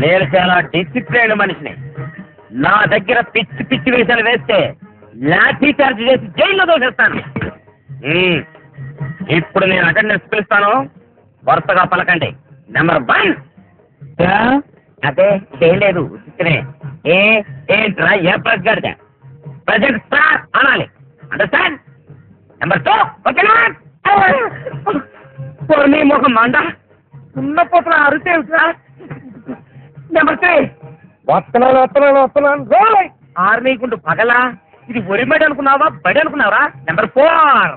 నేను చాలా డిసిప్లైన్ మనిషిని. నా దగ్గర పిచ్చి పిచ్చి వేషాలు వేస్తే లాఠీ చార్జ్ చేసి జైల్లో దోసేస్తాను ఉమ్. ఇప్పుడు నేను అటెండెన్స్ పిలుస్తాను. వరుసగా పలకండి. నెంబర్ వన్ అదే చేయలేదు ఏ ఏంట్రా ఏ గడిద ప్రజెంట్ స్టార్ అనాలి. అండర్స్టాండ్ నెంబర్ టూ ఓకేనా నీ ముఖం మండ. ఉన్నపోతున్న అరితే నెంబర్ త్రీ వస్తున్నాను వస్తున్నాను వస్తున్నాను. రోయ్! ఆర్మీకుండు పగలా. ఇది ఒరి బడి అనుకున్నావా బడి అనుకున్నావా? నెంబర్ ఫోర్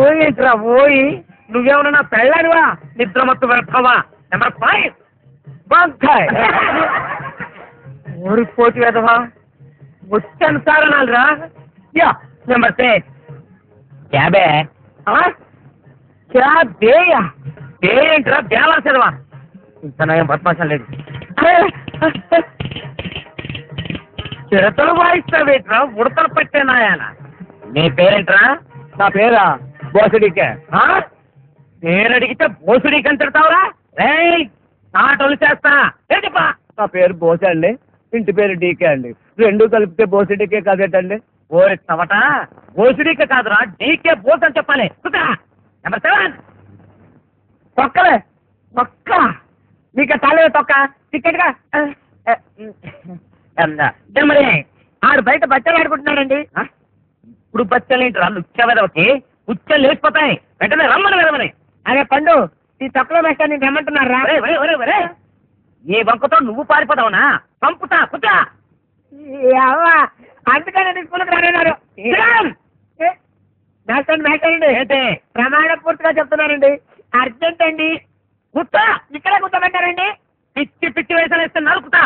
ఓయింట్రా ఓయి! నువ్వేమన్నా నా పెళ్ళానివా? నిద్రమత్తు వెళ్తావా నెంబర్ ఫైవ్ బంకాయ్ ఓడిపోతు వెదవా వచ్చాను సార్ అనాలిరా యా నెంబర్ సిక్స్ క్యాబే? క్యాబేయా? ఏంట్రా బేలా చదవా ఇంత నయం బద్మాషం లేదు. చిరతలు వాయిస్తావేట్రా? ఉడతలు పట్టే నాయాల నీ పేరేంట్రా? నా పేరా? బోసడికే. పేరు అడిగితే బోసుడీకి అని తిడతావురా? రేయ్ నాటోలు చేస్తా. ఏంటిపా నా పేరు బోసే అండి. ఇంటి పేరు డీకే అండి. రెండు కలిపితే బోసడికే కదేటండి? ఓరి చవట బోసుడీకే కాదురా డీకే బోస్ అని చెప్పాలి. నెంబర్ సెవెన్ తొక్కలే. తొక్క. నీకు తలే తొక్క? టికెట్గా? మరి ఆడు బయట బచ్చలు ఆడుకుంటున్నాడండి. ఇప్పుడు బచ్చలేంటి రా లుచ్చవదవకి ఉచ్చలు లేచిపోతాయి. వెంటనే రమ్మని వెళ్ళమని అరే పండు ఈ తొక్కలో వేస్తాను నేను రమ్మంటున్నారా ఏ వంకతో నువ్వు పారిపోతావునా పంపుతా కుట్టా అందుకనే స్కూల్కి రానన్నారు మేస్టండి మేస్టండి ఏంటి? ప్రమాణ పూర్తిగా చెప్తున్నానండి అర్జెంట్ అండి. కుత్తా ఇక్కడే కుట్టమంటారండి పిచ్చి పిచ్చి వేసాలు వేస్తే నలుకుతా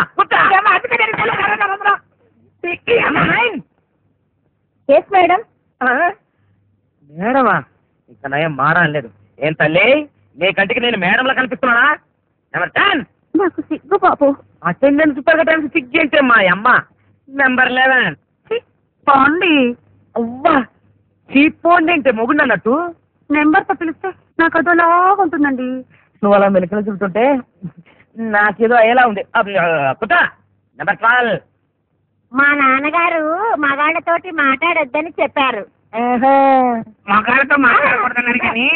పిచ్చి ఎస్ మేడం మేడమా ఇక నయం మారం లేదు. ఏం తల్లి? నీ కంటికి నేను మేడంలా కనిపిస్తున్నానా? నెంబర్ టెన్ నాకు సిగ్గు బాబు. అటెండెన్స్ పెరగడానికి సిగ్గు ఏంటే మా అమ్మ? నెంబర్ లెవెన్ బాండి అవ్వా చీపోండి అంటే మొగుండు అన్నట్టు? నెంబర్తో పిలిస్తే నాకు అదోలా ఉంటుందండి నువ్వు అలా మెలకలు చూస్తుంటే నాకేదో అయ్యేలా ఉంది. నెంబర్ ట్వెల్వ్ మా నాన్నగారు మగాళ్ళతోటి మాట్లాడొద్దని చెప్పారు. మగాళ్ళతో మాట్లాడకూడదన్నారు కానీ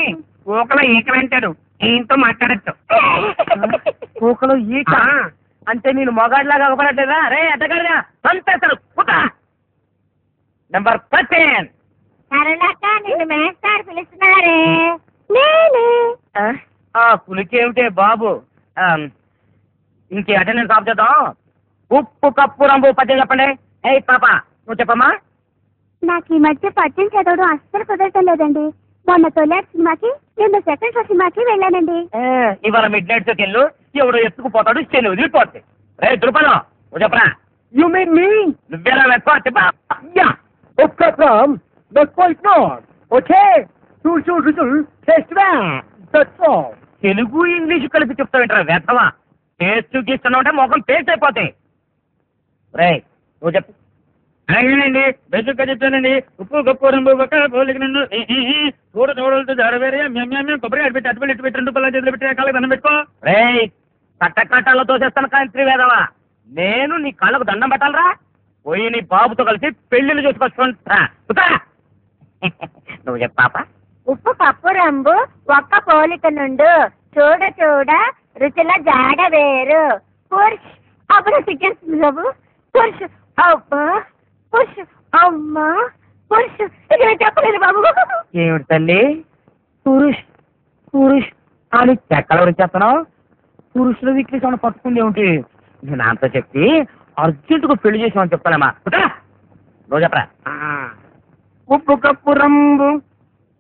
ఊకలో ఈక వెంటాడు ఈయనతో మాట్లాడచ్చు ఊకలో ఈక అంటే నేను మగాడిలాగా అవ్వబడట్లేదా రే అడ్డగాడిగా పంపేస్తాడు కుట నెంబర్ థర్టీన్ సరళక్క నిన్ను మేస్తారు పిలుస్తున్నారే. నేనే. పులికేమిటే బాబు? ఇంకే అటెండెన్స్ ఆఫ్ చేద్దాం. ఉప్పు కప్పు రంబు పద్యం చెప్పండి. ఏ పాప నువ్వు చెప్పమ్మా. నాకు ఈ మధ్య పద్యం చదవడం అస్సలు కుదరటం లేదండి. మొన్న తొలాట్ సినిమాకి నిన్న సెకండ్ షో సినిమాకి వెళ్ళానండి. ఇవాళ మిడ్ నైట్ తోకి వెళ్ళు. ఎవడో ఎత్తుకుపోతాడు చెల్లి వదిలిపోద్ది రే దుర్పలం నువ్వు చెప్పరా? యు మీన్ మీ నువ్వేలా చెప్పా. యా ఒక్క from the quiet not okay చూడు చూడు చూడు ఆల్ తెలుగు ఇంగ్లీష్ కలిపి చెప్తావేంట్రా వ్యర్థమా? టేస్ట్ చూపిస్తున్నావు అంటే మొఖం టేస్ట్ అయిపోతాయి. రే నువ్వు చెప్పు. అలాగేనండి బేసిక్గా చెప్తానండి. ఉప్పు గొప్ప రెండు ఒక పోలికి నన్ను. చూడ చూడలతో జారవేరే మేము మేము కొబ్బరి అటు అటుపెట్టి అటు పెట్టి రెండు పిల్లలు చేతులు పెట్టి కాళ్ళకి దండం పెట్టుకో. రే కట్ట కట్టాలో తోసేస్తాను కానీ త్రివేదవా నేను నీ కాళ్ళకు దండం పెట్టాలరా? పోయి నీ బాబుతో కలిసి పెళ్ళిళ్ళు చూసుకొచ్చుకుంటా. నువ్వు చెప్పు పాప. ఉప్పు కప్పు రంబు ఒక్క పోలిక నుండు చూడ చూడ రుచుల జాడ వేరు. పురుష్ అప్పుడు సిగ్గేస్తుంది బాబు. పురుష్ అబ్బా పురుష్ అమ్మా పురుష్. నేను చెప్పలేదు బాబు. ఏమిటి తల్లి? పురుష్ పురుష్ అని చెక్కల వరకు చెప్తున్నావు? పురుషుల వీక్లీ సౌండ్ పట్టుకుంది ఏమిటి? నేను అంతా చెప్పి అర్జెంటుగా పెళ్ళి చేసామని చెప్తానమ్మా. కుట్రా? నువ్వు చెప్పరా? ఉప్పు కప్పు రంబు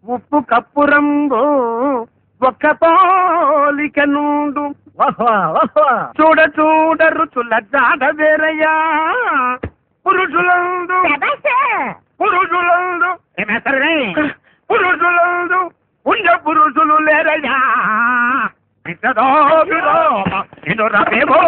ఉప్పు కప్పు రంబు ఒక్క పోలిక నుండు. చూడ చూడ రుచుల జాడ వేరయ్యా పురుషులందు. పురుషులందు? పురుషులందు ఉండ పురుషులు లేరయ్యా వినురవేమో